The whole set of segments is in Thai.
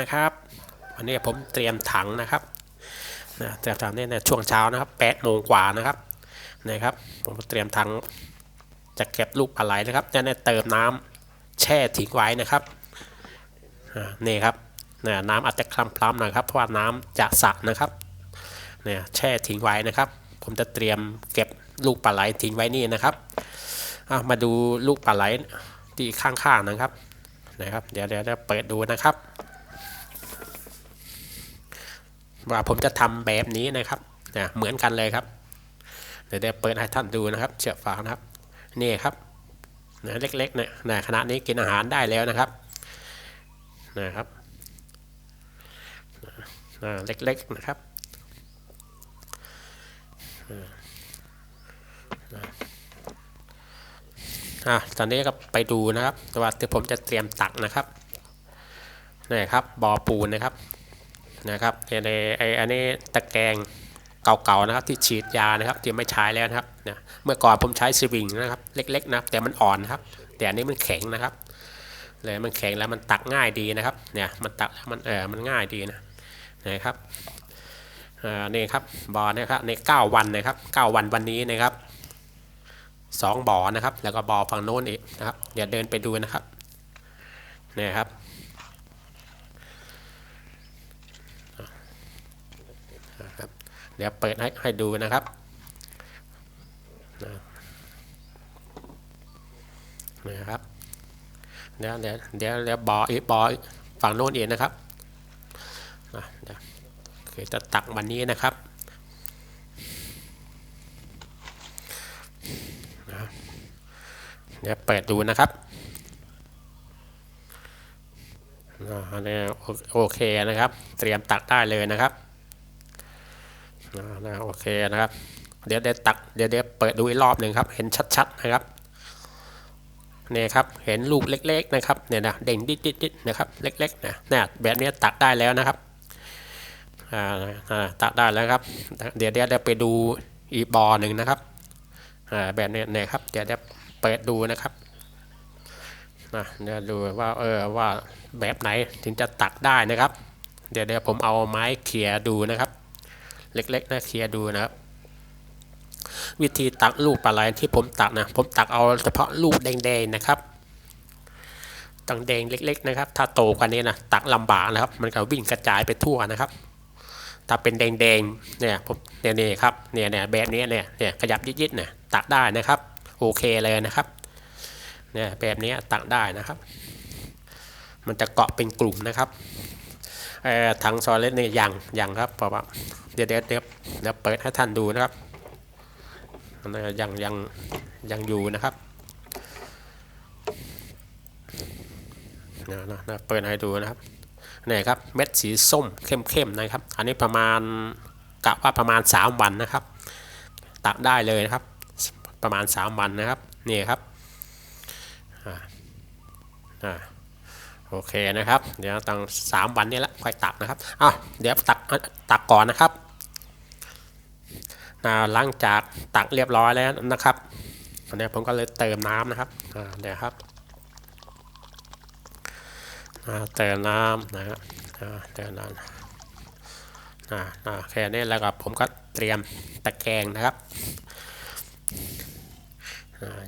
นะครับ วันนี้ผมเตรียมถังนะครับนะเตรียมถังนี่ในช่วงเช้านะครับแปดโมงกว่านะครับนะครับ ผมเตรียมถังจะเก็บลูกปลาไหลนะครับจะได้เติมน้ำแช่ทิ้งไว้นะครับนี่ครับเนี่ยน้ำอาจจะคล้ำๆหน่อยครับเพราะว่าน้ำจากสระนะครับเนี่ยแช่ทิ้งไว้นะครับ ผมจะเตรียมเก็บลูกปลาไหลทิ้งไว้นี่นะครับมาดูลูกปลาไหลที่ข้างๆนะครับนะครับ เดี๋ยวเดี๋ยวจะเปิดดูนะครับ ว่าผมจะทำแบบนี้นะครับนะเหมือนกันเลยครับเดี๋ยวเดี๋ยวเปิดให้ท่านดูนะครับ เชือกฟางนะครับ นี่ครับนะเล็กๆเนี่ยนะขณะนี้กินอาหารได้แล้วนะครับนะครับนะเล็กๆนะครับอะตอนนี้ก็ไปดูนะครับ แต่ว่าที่ผมจะเตรียมตักนะครับนี่ครับบ่อปูนนะครับ นะครับในไออันนี้ตะแกรงเก่าๆนะครับที่ฉีดยานะครับที่ไม่ใช้แล้วนะครับนะเมื่อก่อนผมใช้สวิงนะครับเล็กๆนะแต่มันอ่อนนะครับ แต่อันนี้มันแข็งนะครับเลยมันแข็งแล้วมันตักง่ายดีนะครับเนี่ยมันตักแล้วมันเออมันง่ายดีนะนะครับนี่ครับบ่อนะครับใน 9 วันนะครับ 9 วันวันนี้นะครับสองบ่อนะครับ แล้วก็บ่อฝั่งโน้นอีกนะครับเดี๋ยวเดินไปดูนะครับนี่ครับ นะครับเดี๋ยวเปิดให้ให้ดูนะครับนี่ครับเดี๋ยวเดี๋ยวเดี๋ยวเดี๋ยวบออีบออฝั่งโน้นเอีกนะครับอะเดี๋ยวคือจะตักวันนี้นะครับเดี๋ยวเปิดดูนะครับอ่าอันนี้โอเคนะครับ เตรียมตักได้เลยนะครับ นะโอเคนะครับ เดี๋ยวเดี๋ยวตักเดี๋ยวเดี๋ยวเปิดดูอีกรอบหนึ่งครับ เห็นชัดๆนะครับเนี่ยครับ เห็นลูกเล็ก ๆ นะครับ เนี่ยนะเด่งดิดๆนะครับ เล็กๆนะเนี่ยแบบนี้ตักได้แล้วนะครับอ่าตักได้แล้วครับ เดี๋ยวเดี๋ยวเดี๋ยวไปดูอีกบอหนึ่งนะครับอ่าแบบนี้เนี่ยครับ เดี๋ยวเดี๋ยวเปิดดูนะครับนะเดี๋ยวดูว่าเออว่าแบบไหนถึงจะตักได้นะครับ เดี๋ยวเดี๋ยวผมเอาไม้เขี่ยดูนะครับ เล็กๆนะเขี่ยดูนะครับ วิธีตักลูกปลาไหลที่ผมตักนะ ผมตักเอาเฉพาะลูกแดงๆนะครับตังแดงเล็ก ๆ นะครับ ถ้าโตกว่านี้นะตักลำบากนะครับ มันก็วิ่งกระจายไปทั่วนะครับ ถ้าเป็นแดงๆเนี่ยผมเนี่ยนี่ครับเนี่ยเนี่ยแบบนี้เนี่ยเนี่ยขยับยิดๆเนี่ยตักได้นะครับ โอเคเลยนะครับเนี่ยแบบนี้ตักได้นะครับ มันจะเกาะเป็นกลุ่มนะครับ ถังซอเลสเนี่ยยังยังครับเพราะว่าเดี๋ยวเดี๋ยวเดี๋ยวเดียวเปิดให้ท่านดูนะครับยังยังยังอยู่นะครับนะนะนะเปิดให้ดูนะครับนี่ครับเม็ดสีส้มเข้มๆนะครับ อันนี้ประมาณกะว่าประมาณ 3 วันนะครับ ตักได้เลยนะครับ ประมาณ 3 วันนะครับนี่ครับอ่าอ่า โอเคนะครับ เดี๋ยวตั้งสามวันนี้ละค่อยตักนะครับอะเดี๋ยวตักตักก่อนนะครับอ่าหลังจากตักเรียบร้อยแล้วนะครับอันนี้ผมก็เลยเติมน้ำนะครับอ่าเดี๋ยวครับเติมน้ำนะครับเติมน้ำอ่าอ่าแค่นี้แล้วก็ผมก็เตรียมตะแกรงนะครับอ่า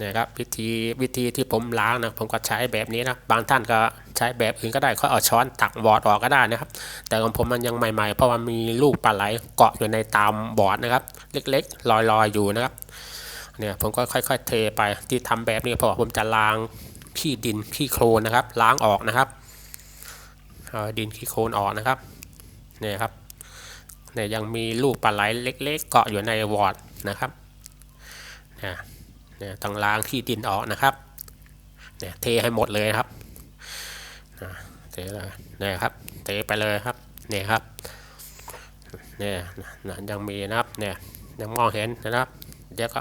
นี่ยครับวิธีวิธีที่ผมล้างนะผมก็ใช้แบบนี้นะบางท่านก็ใช้แบบอื่นก็ได้เขาเอาช้อนตักบอร์ดออกก็ได้นะครับ แต่ของผมมันยังใหม่ ๆ เพราะว่ามีลูกปลาไหลเกาะอยู่ในตามบอร์ดนะครับ เล็กๆ ลอยๆอยู่นะครับเนี่ยผมก็ค่อยๆเทไปที่ทำแบบนี้เพราะผมจะล้างขี้ดินขี้โคลนนะครับ ล้างออกนะครับเอาดินขี้โคลนออกนะครับเนี่ยครับเนี่ยยังมีลูกปลาไหลเล็ก ๆ เกาะอยู่ในวอร์ดนะครับเนี่ย เนี่ยต้องล้างขี้ดินออกนะครับเนี่ยเทให้หมดเลยครับเทเลยนี่ครับเทไปเลยครับเนี่ยครับเนี่ยยังมีนะครับเนี่ยยังมองเห็นนะครับเดี๋ยวก็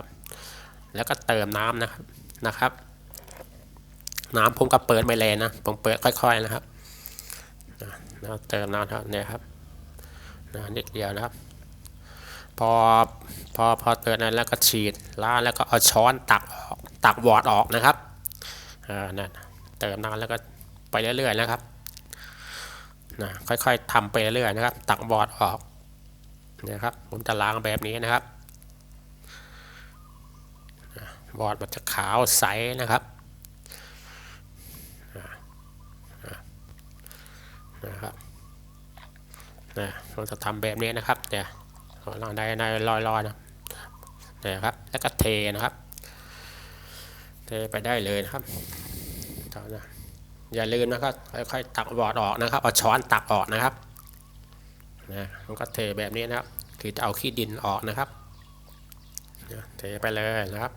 แล้วก็เติมน้ำนะครับนะครับ น้ำผมก็เปิดไม่เลยนะผมเปิดค่อย ๆนะครับนะเติมน้ำครับเนี่ยครับนะนิดเดียวนะครับ พอพอพอเติมนั้นแล้วก็ฉีดล้างแล้วก็เอาช้อนตักออกตักวอดออกนะครับอ่านั่นเติมน้ำแล้วก็ไปเรื่อยๆนะครับนะค่อยๆทำไปเรื่อยๆนะครับ ตักบอดออกนะครับผมจะล้างแบบนี้นะครับนะบอดมันจะขาวใสนะครับนะนะนะครับนะเราจะทำแบบนี้นะครับเนี่ย เราได้ในลอยๆนะเนี่ยครับ แล้วก็เทนะครับ เทไปได้เลยนะครับตอนะอย่าลืมนะครับค่อยๆตักบอร์ดออกนะครับเอาช้อนตักออกนะครับนะมันก็เทแบบนี้นะครับ คือจะเอาขี้ดินออกนะครับนะเทไปเลยนะครับ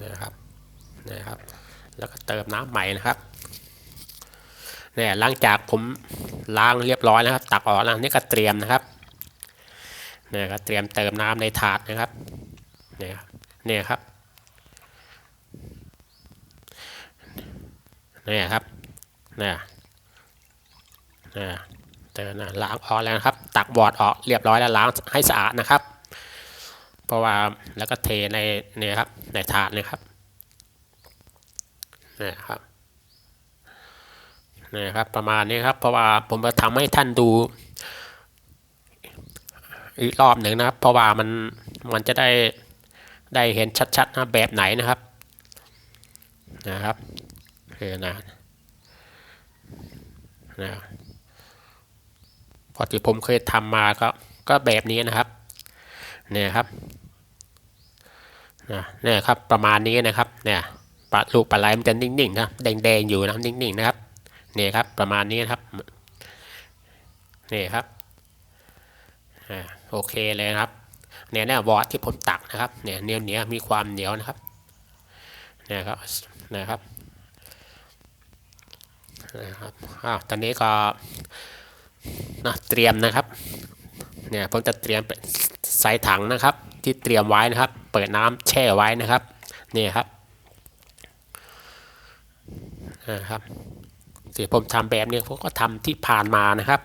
นี่นะครับนี่ครับ แล้วก็เติมน้ำใหม่นะครับเนี่ยหลังจาก ผมล้างเรียบร้อยนะครับ ตักออกแล้วนี่ก็เตรียมนะครับเนี่ยก็เตรียมเติมน้ำในถาดนะครับเนี่ยครับเนี่ยครับเนี่ยครับเนี่ยเนี่ยเติมนะล้างออกแล้วครับ ตักบอร์ดออกเรียบร้อยแล้วล้างให้สะอาดนะครับ เพราะว่าแล้วก็เทในเนี่ยครับในถาดนะครับเนี่ยครับ นี่ครับประมาณนี้ครับเพราะว่าผมจะทำให้ท่านดูอีกรอบหนึ่งนะครับเพราะว่ามันมันจะได้ได้เห็นชัดๆนะแบบไหนนะครับนะครับคือนะนะพอที่ผมเคยทำมาก็ก็แบบนี้นะครับเนี่ยครับนะเนี่ยครับประมาณนี้นะครับเนี่ยปลาลูกปลาไหลมันจะนิ่งๆนะแดงๆอยู่นะนิ่งๆนะครับ นี่ครับประมาณนี้ครับนี่ครับอ่าโอเคเลยครับเนี่ยเนี่ยวอร์ดที่ผมตักนะครับเนี่ยเหนียวเหนียวมีความเหนียวนะครับเนี่ยครับนะครับนะครับอ้าวตอนนี้ก็นะเตรียมนะครับเนี่ยผมจะเตรียมเป็นใส่ถังนะครับ ที่เตรียมไว้นะครับ เปิดน้ำแช่ไว้นะครับนี่ครับนะครับ ที่ผมทำแบบนี้ผมก็ทำที่ผ่านมานะครับ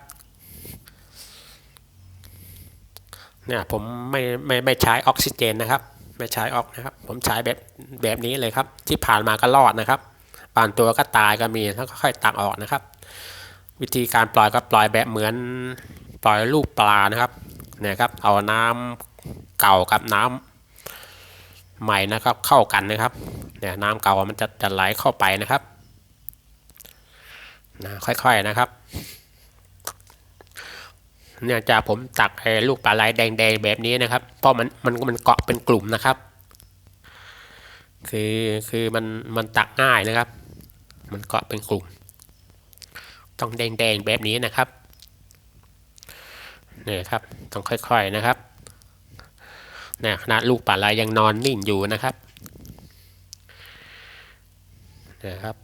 เนี่ยผมไม่ไม่ไม่ใช้ออกซิเจนนะครับ ไม่ใช้ออกนะครับ ผมใช้แบบแบบนี้เลยครับ ที่ผ่านมาก็รอดนะครับบางตัวก็ตายก็มีแล้วก็ค่อยตักออกนะครับ วิธีการปล่อยก็ปล่อยแบบเหมือนปล่อยลูกปลานะครับเนี่ยครับเอาน้ำเก่ากับน้ำใหม่นะครับเข้ากันนะครับเนี่ยน้ำเก่ามันจะจะไหลเข้าไปนะครับ นะค่อยๆนะครับเนี่ยจากผมตักไอ้ลูกปลาไหลแดงๆแบบนี้นะครับ เพราะมันมันมันเกาะเป็นกลุ่มนะครับ คือคือมันมันตักง่ายนะครับ มันเกาะเป็นกลุ่ม ต้องแดงๆแบบนี้นะครับเนี่ยครับต้องค่อยๆนะครับเนี่ยขนาดลูกปลาไหลยังนอนนิ่งอยู่นะครับเนี่ยครับ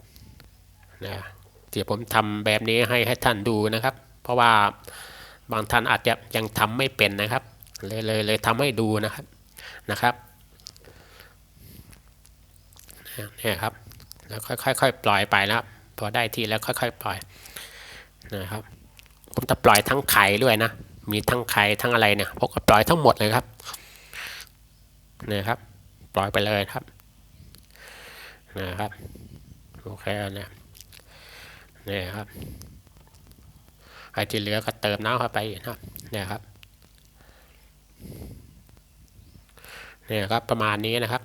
เนี่ยที่ผมทำแบบนี้ให้ให้ท่านดูนะครับ เพราะว่าบางท่านอาจจะยังทำไม่เป็นนะครับ เลยเลยเลยทำให้ดูนะครับนะครับเนี่ยครับแล้วค่อยๆปล่อยไปนะครับพอได้ที่แล้วค่อยๆปล่อยนะครับ ผมจะปล่อยทั้งไข่ด้วยนะ มีทั้งไข่ทั้งอะไรเนี่ยผมก็ปล่อยทั้งหมดเลยครับเนี่ยครับ ปล่อยไปเลยครับนะครับโอเคเนี่ย นี่ครับไอ้ที่เหลือก็เติมน้ำเข้าไปนะครับนี่ครับนี่ครับประมาณนี้นะครับ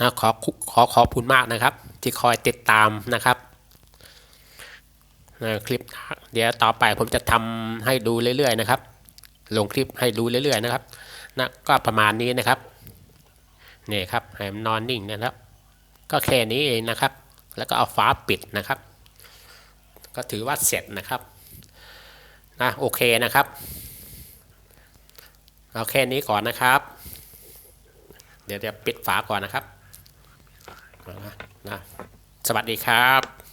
นะขอขอขอบคุณมากนะครับ ที่คอยติดตามนะครับคลิปเดี๋ยวต่อไปผมจะทำให้ดูเรื่อยๆนะครับ ลงคลิปให้ดูเรื่อยๆนะครับนะก็ประมาณนี้นะครับนี่ครับให้มันนอนนิ่งนะครับ ก็แค่นี้เองนะครับ แล้วก็เอาฝาปิดนะครับ ก็ถือว่าเสร็จนะครับนะโอเคนะครับเอาแค่นี้ก่อนนะครับ เดี๋ยวจะปิดฝาก่อนนะครับนะนะสวัสดีครับ